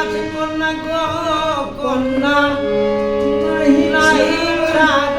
আছে কন্যা গো কন্যা। নাহি নাহি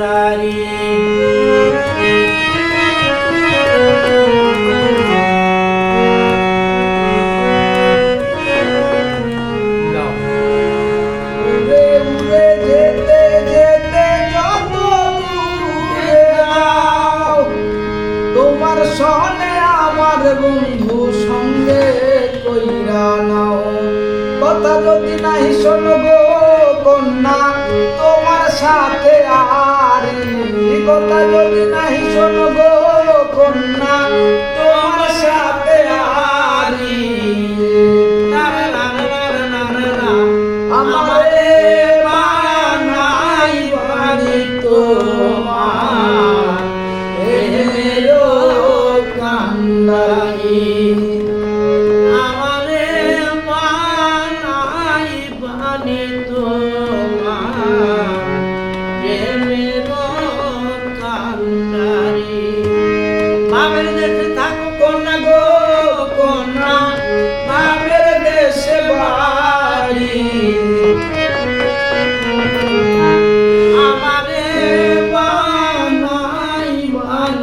কান্দারি উড়ে উড়ে যেতে যেতে যত দূরে যাও তোমার সনে আমার বন্ধু সঙ্গে কইরা নাও। কথা যদি নাই শোনবো কন্যা তোমার সাথে আর কথা যদি নাহি শোনো গো কন্যা তোমার সাথে আরি আমার